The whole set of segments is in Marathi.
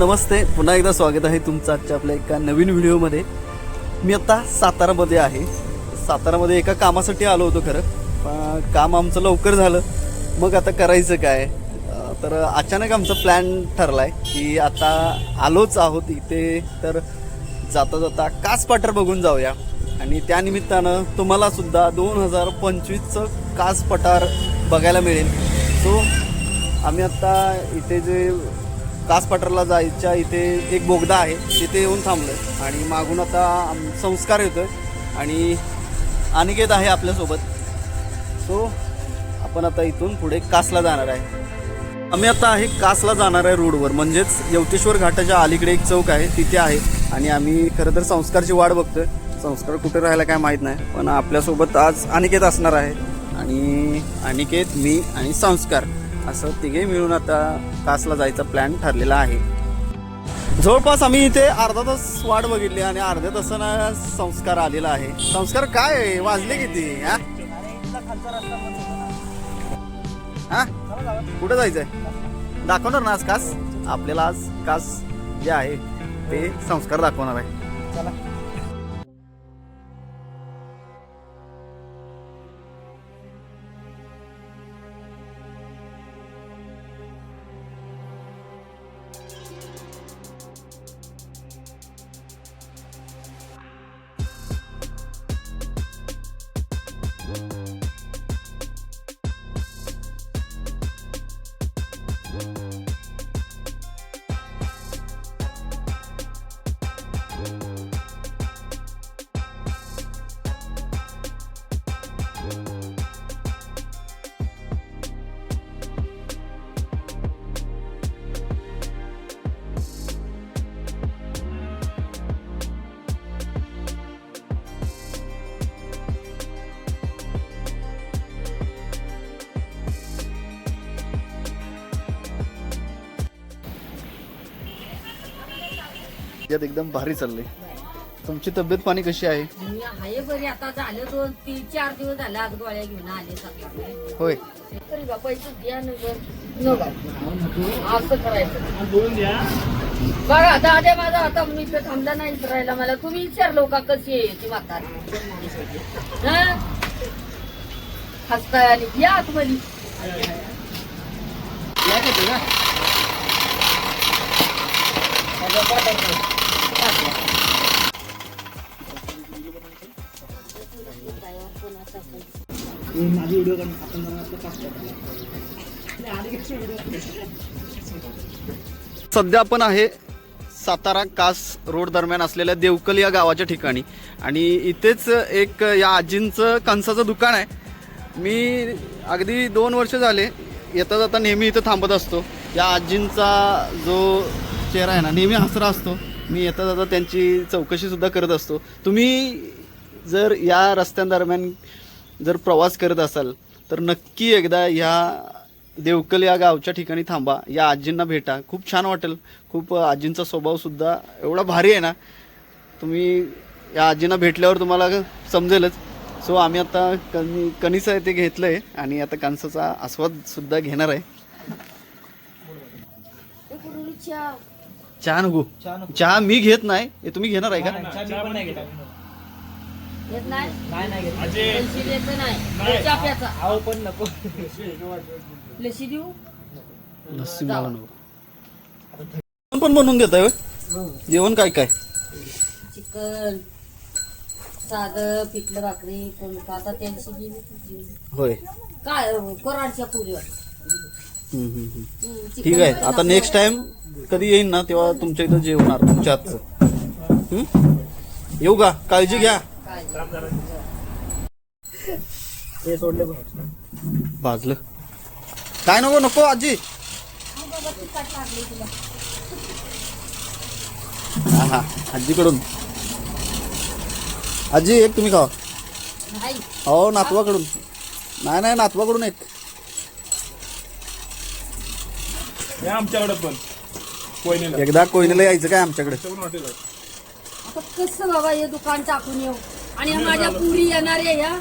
नमस्ते. पुन्हा एकदा स्वागत आहे तुमचं आजच्या आपल्या एका नवीन व्हिडिओमध्ये. मी आता सातारामध्ये आहे. सातारामध्ये एका कामासाठी आलो होतो खरं पण काम आमचं लवकर झालं. मग आता करायचं काय? तर अचानक आमचा प्लॅन ठरला आहे की आता आलोच आहोत इथे तर जाता जाता कास पाटर बघून जाऊया. आणि त्यानिमित्तानं तुम्हालासुद्धा दोन हजार पंचवीसचं कास पठार बघायला मिळेल. सो आम्ही आत्ता इथे जे कास जायच्या इथे एक बोगदा आहे तिथे येऊन थांबलो आहे आणि मागून आता आम- संस्कार आहे आणि अनिकेत आहे आपल्यासोबत. सो आपण आता इथून पुढे कासला जाणार आहे. आम्ही आता आहे कासला जाणार आहे रोडवर. म्हणजेच यवतेश्वर घाटाच्या अलीकडे एक चौक आहे तिथे आहे. आणि आम्ही खरं तर संस्कारची वाट बघतोय. संस्कार कुठे राहायला काय माहीत नाही. पण आपल्यासोबत आज अनिकेत असणार आहे. आणि अनिकेत मी आणि संस्कार. असं तिघे मिळून आता कासला जायचा प्लॅन ठरलेला आहे. जवळपास आम्ही इथे अर्धा तास वाट बघितली आणि अर्ध्या तासानं संस्कार आलेला आहे. संस्कार काय आहे? वाजले किती? हा? कुठं जायचंय? दाखवणार ना आज कास आपल्याला आज कास जे आहे ते संस्कार दाखवणार आहे. यात एकदम भारी चाललंय. तुमची तब्येत पाणी कशी आहे? मी आहे बरी आता झालं दोन तीन चार दिवस झाले आज गोळ्या घेऊन आले सकाळी. होय. तरी बा पैसे द्या न गं. न बा. असं करायचं. बघा दादा माझा आता मी इथं थांबला नाही राहिला मला. तुम्ही विचारलो का कशी आहे ती म्हातारी? हसताय आली. या आतमध्ये. माझा सध्या आपण आहे सातारा कास रोड दरम्यान असलेल्या देवकल या गावाच्या ठिकाणी. आणि इथेच एक या आजींचं कणसाचं दुकान आहे. मी अगदी दोन वर्ष झाले येता जाता नेहमी इथं थांबत असतो. या आजींचा जो चेहरा आहे ना नेहमी हसरा असतो. मी येता जाता त्यांची चौकशीसुद्धा करत असतो. तुम्ही जर या रस्त्यांदरम्यान जर प्रवास करत असाल तर नक्की एकदा या देवकल या गावच्या ठिकाणी थांबा. या आजींना भेटा. खूप छान वाटेल. खूप आजींचा स्वभाव सुद्धा एवढा भारी आहे ना. तुम्ही या आजींना भेटल्यावर तुम्हाला समजेलच. सो आम्ही आता कणी कणीस आहे ते घेतलंय आणि आता कणसाचा आस्वाद सुद्धा घेणार आहे? चहा नको. चहा मी घेत नाही. हे तुम्ही घेणार आहे का? येत नाही अजय लशी द्यायचं नाही. चहा प्यायचा आहो पण नको. लशी देऊ लस्सी मला नको. जेवण पण बनवून देत आहे जेवण काय काय? चिकन साधं पिठलं भाकरी कोण आता त्यांची गेली तुझी. होय. काय कोराडच्या पुरीवर. हम्म, हम्म, हम्म. हम्म, चिकन ठीक आहे. आता नको. नेक्स्ट टाइम कधी येईन ना तेव्हा तुमच्या इथं जेवणार तुमच्या हातचं. हम्म? येऊ का? काळजी घ्या. सोडले भाजलं. काय नको नको आजी. हा हा आजीकडून. आजी एक तुम्ही खावा. नाही हो नातवाकडून. नाही नाही नातवाकडून एक. या आमच्याकडे पण. कोयनेला. एकदा कोयनेला यायचं काय आमच्याकडे? कसं बाबा हे दुकान टाकून येऊ? आणि माझ्या पुरी येणार आहे या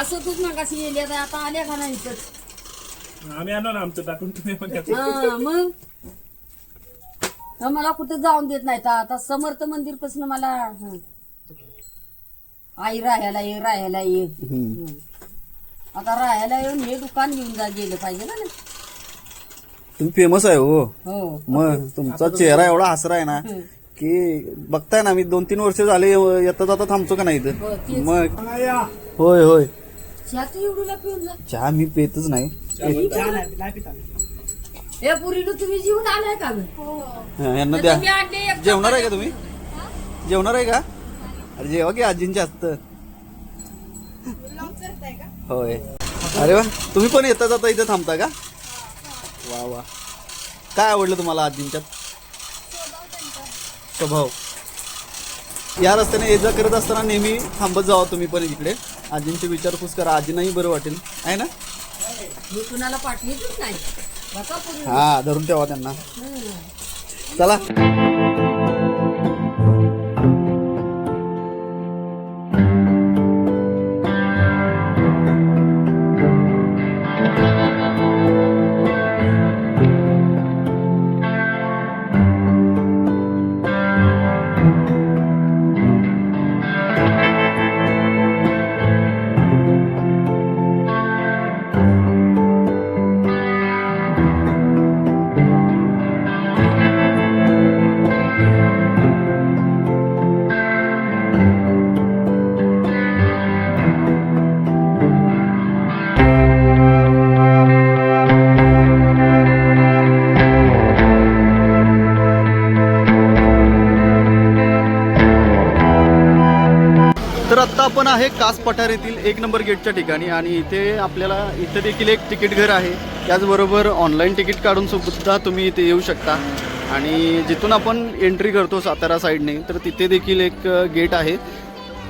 असं तूच नकाशी गेली आता आता आल्या का नाही इथंच आम्ही आणू ना आमचं टाकून तुम्ही पण घ्या. हा मग हं, मला कुठे जाऊन देत नाही आता समर्थ मंदिरपासून मला हं. आई राहायला ये राहायला ये. हं. आता राहायला येऊन हे दुकान घेऊन जा गेलं पाहिजे ना तुम्ही फेमस आहे हो हो मग तुमचा चेहरा एवढा हसरा आहे ना हं. की बघताय ना मी दोन तीन वर्ष झाले येता जाता थांबतो का नाही हो, इथं तेच. मग होय होय. चहाचं एवढूला पिऊन जा. चहा मी पेतच नाही. हे पुरीला तुम्ही जीवन आलाय का गं? हा, यांना द्या. तुम्ही आणले एक जेवणार आहे का तुम्ही? जेवणार आहे का? अरे जेवा की आजींच्या हस्त होय. अरे वा तुम्ही पण येता जाता इथे थांबता का? वा वा. काय आवडलं तुम्हाला आजींच्यात? स्वभाव. या रस्त्याने ये जा करत असताना नेहमी थांबत जावा तुम्ही पण इकडे. आजींची विचारपूस करा. आजींनाही बरं वाटेल. आहे ना? मी कुणाला पाठवतच नाही. बघा हा धरून ठेवा त्यांना. चला. आता आपण आहे कास पठार येथील एक नंबर गेटच्या ठिकाणी आणि इथे आपल्याला इथे देखील एक तिकीट घर आहे. त्याचबरोबर ऑनलाईन तिकीट काढून सुद्धा तुम्ही इथे येऊ शकता. आणि जिथून आपण एंट्री करतो सातारा साईडने तर तिथे देखील एक गेट आहे.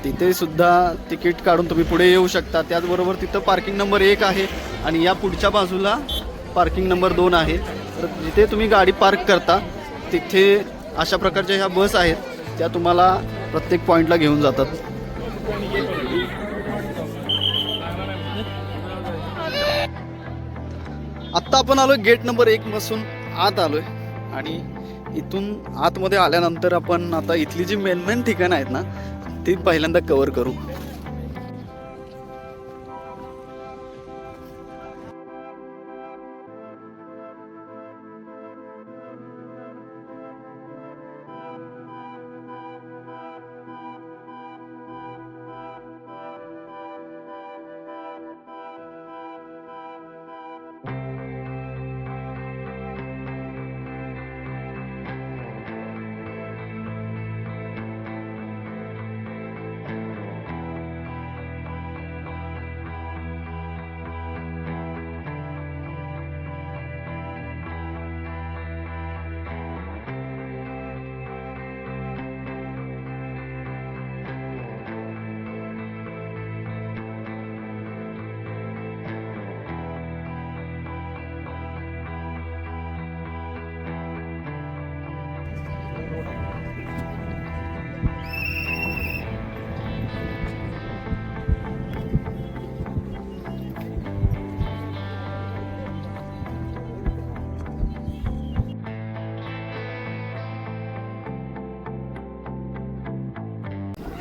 तिथे सुद्धा तिकीट काढून तुम्ही पुढे येऊ शकता. त्याचबरोबर तिथं पार्किंग नंबर एक आहे आणि या पुढच्या बाजूला पार्किंग नंबर दोन आहे. तर जिथे तुम्ही गाडी पार्क करता तिथे अशा प्रकारच्या ह्या बस आहेत त्या तुम्हाला प्रत्येक पॉईंटला घेऊन जातात. आत्ता आपण आलोय गेट नंबर एक पासून आत आलोय. आणि इथून आतमध्ये आल्यानंतर आपण आता इथली जी मेन मेन ठिकाणं आहेत ना ती पहिल्यांदा कव्हर करू.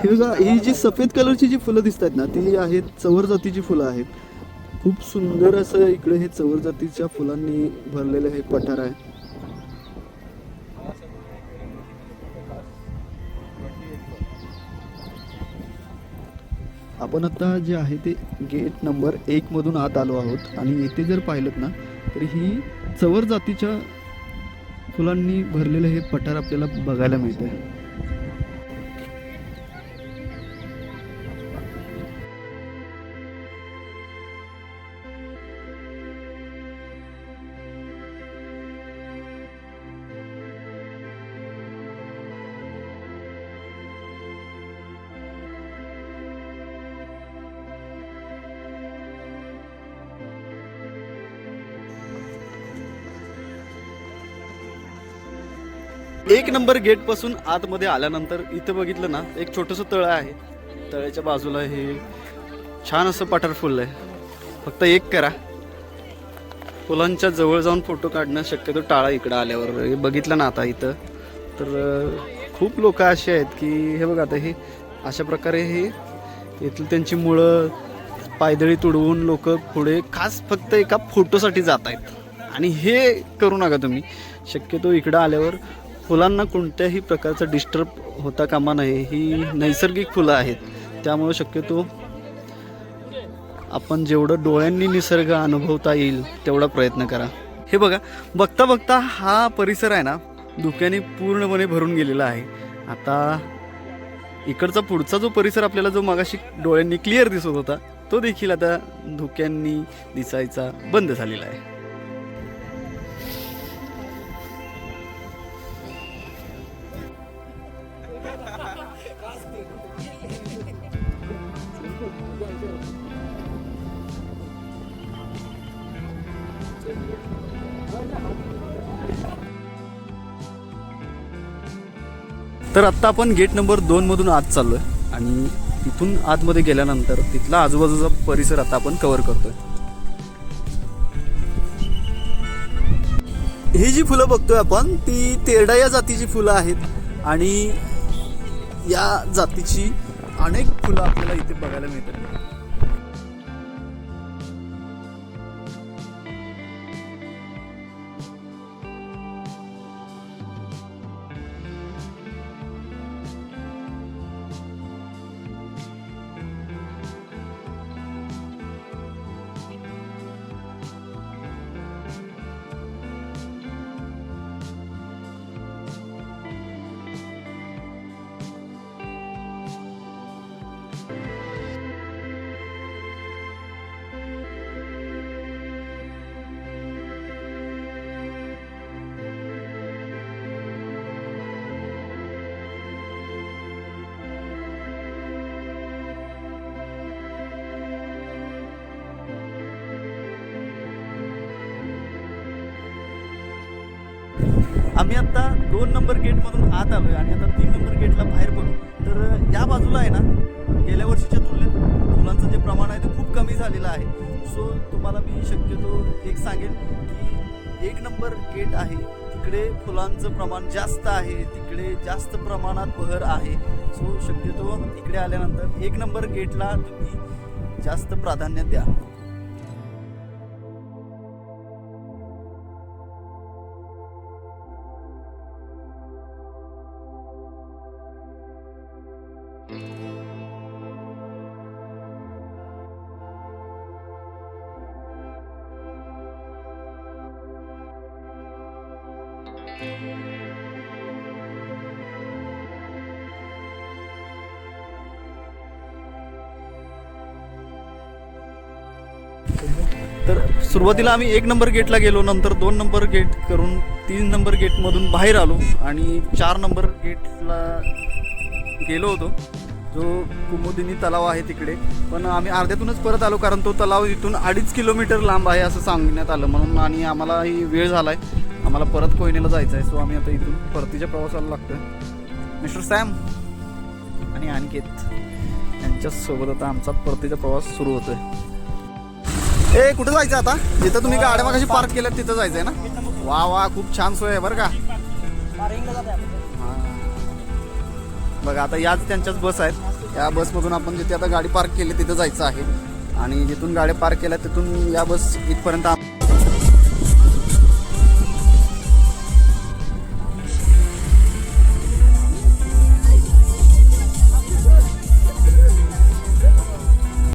हे बघा ही जी सफेद कलरची जी फुलं दिसतात ना ती आहेत चवर जातीची फुलं आहेत. खूप सुंदर असं इकडे हे चवर जातीच्या फुलांनी भरलेलं हे पठार आहे. आपण आता जे आहे ते गेट नंबर एक मधून आत आलो आहोत. आणि येथे जर पाहिलं ना तर ही चवर जातीच्या फुलांनी भरलेलं हे पठार आपल्याला बघायला मिळतं एक नंबर गेटपासून आतमध्ये आल्यानंतर इथं बघितलं ना एक छोटंसं तळ आहे. तळ्याच्या बाजूला हे छान असं पठार आहे. फक्त एक करा. फुलांच्या जवळ जाऊन फोटो काढणं शक्यतो टाळा इकडं आल्यावर. हे बघितलं ना आता इथं. तर खूप लोक असे आहेत की हे बघा आता हे अशा प्रकारे हे येथील त्यांची मुळं पायदळी तुडवून लोक पुढे खास फक्त एका फोटोसाठी जात आहेत आणि हे करू नका तुम्ही. शक्यतो इकडं आल्यावर फुलांना कोणत्याही प्रकारचा डिस्टर्ब होता कामा नये. ही नैसर्गिक फुलं आहेत. त्यामुळे शक्यतो आपण जेवढं डोळ्यांनी निसर्ग अनुभवता येईल तेवढा प्रयत्न करा. हे बघा बघता बघता हा परिसर आहे ना धुक्याने पूर्णपणे भरून गेलेला आहे. आता इकडचा पुढचा जो परिसर आपल्याला जो मागाशी डोळ्यांनी क्लिअर दिसत होता तो देखील आता धुक्यांनी दिसायचा बंद झालेला आहे. तर आत्ता आपण गेट नंबर दोन मधून आत चाललोय आणि तिथून आतमध्ये गेल्यानंतर तिथला आजूबाजूचा परिसर आता आपण कव्हर करतोय. ही जी फुलं बघतोय आपण ती तेरडा या जातीची फुलं आहेत आणि या जातीची अनेक फुलं आपल्याला इथे बघायला मिळतात. आम्ही आता दोन नंबर गेटमधून आत आलोय आणि आता तीन नंबर गेटला बाहेर पडू. तर या बाजूला आहे ना गेल्या वर्षीच्या तुलनेत फुलांचं जे प्रमाण आहे ते खूप कमी झालेलं आहे. सो तुम्हाला मी शक्यतो एक सांगेन की एक नंबर गेट आहे तिकडे फुलांचं प्रमाण जास्त आहे तिकडे जास्त प्रमाणात बहर आहे. सो शक्यतो इकडे आल्यानंतर एक नंबर गेटला तुम्ही जास्त प्राधान्य द्या. सुरुवातीला आम्ही एक नंबर गेटला गेलो नंतर दोन नंबर गेट करून तीन नंबर गेटमधून बाहेर आलो आणि चार नंबर गेटला गेलो होतो. जो कुमुदिनी तलाव आहे तिकडे. पण आम्ही अर्ध्यातूनच परत आलो कारण तो तलाव इथून अडीच किलोमीटर लांब आहे असं सांगण्यात आलं. म्हणून आणि आम्हालाही वेळ झाला आहे आम्हाला परत कोयनेला जायचं आहे सो आम्ही आता इथून परतीच्या प्रवासाला लागतोय. मिस्टर सॅम आणि अनिकेत यांच्यासोबत आता आमचा परतीचा प्रवास सुरू होतो आहे ए कुठं जायचं आता? जिथं तुम्ही गाड्या मागाशी पार्क केलं तिथं जायचंय ना? वा वा खूप छान सोय आहे बरं का. बघा आता याच त्यांच्याच बस आहेत. या बसमधून आपण जिथे आता गाडी पार्क केली तिथं जायचं आहे. आणि जिथून गाड्या पार्क केल्या तिथून या बस इथपर्यंत आम्ही